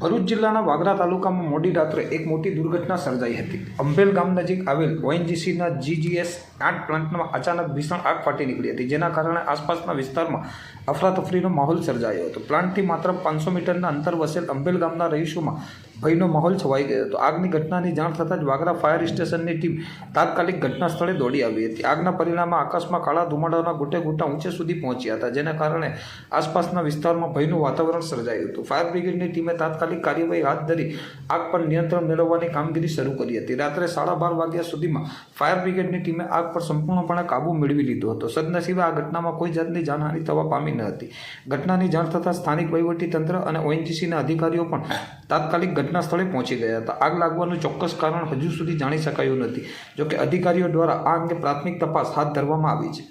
ભરૂચ જિલ્લાના વાગરા તાલુકામાં મોડી રાત્રે એક મોટી દુર્ઘટના સર્જાઈ હતી. અંબેલ ગામ નજીક આવેલ ઓએનજીસીના જીજીએસ આઠ પ્લાન્ટમાં અચાનક ભીષણ આગ ફાટી નીકળી હતી, જેના કારણે આસપાસના વિસ્તારમાં અફરાતફરીનો માહોલ સર્જાયો હતો. પ્લાન્ટથી માત્ર પાંચસો મીટરના અંતર વસેલ અંબેલ ગામના રહીશોમાં ભયનો માહોલ છવાઈ ગયો હતો. આગની ઘટનાની જાણ થતાં જ વાગરા ફાયર સ્ટેશનની ટીમ તાત્કાલિક ઘટના સ્થળે દોડી આવી હતી. આગના પરિણામે આકાશમાં કાળા ધુમાડાના ગોટે ગોટા ઊંચે સુધી પહોંચ્યા હતા, જેના કારણે આસપાસના વિસ્તારમાં ભયનું વાતાવરણ સર્જાયું હતું. ફાયર બ્રિગેડની ટીમે તાત્કાલિક કાર્યવાહી હાથ ધરી આગ પર નિયંત્રણ મેળવવાની કામગીરી શરૂ કરી હતી. રાત્રે સાડા બાર વાગ્યા સુધીમાં ફાયર બ્રિગેડની ટીમે આગ પર સંપૂર્ણપણે કાબૂ મેળવી લીધો હતો. સદનસીબે આ ઘટનામાં કોઈ જાતની જાનહાનિ થવા પામી ન હતી. ઘટનાની જાણ થતાં સ્થાનિક વહીવટીતંત્ર અને ઓએનજીસીના અધિકારીઓ પણ તાત્કાલિક ઘટના સ્થળે પહોંચી ગયા હતા. આગ લાગવાનું ચોક્કસ કારણ હજુ સુધી જાણી શકાયું નથી, જોકે અધિકારીઓ દ્વારા આ અંગે પ્રાથમિક તપાસ હાથ ધરવામાં આવી છે.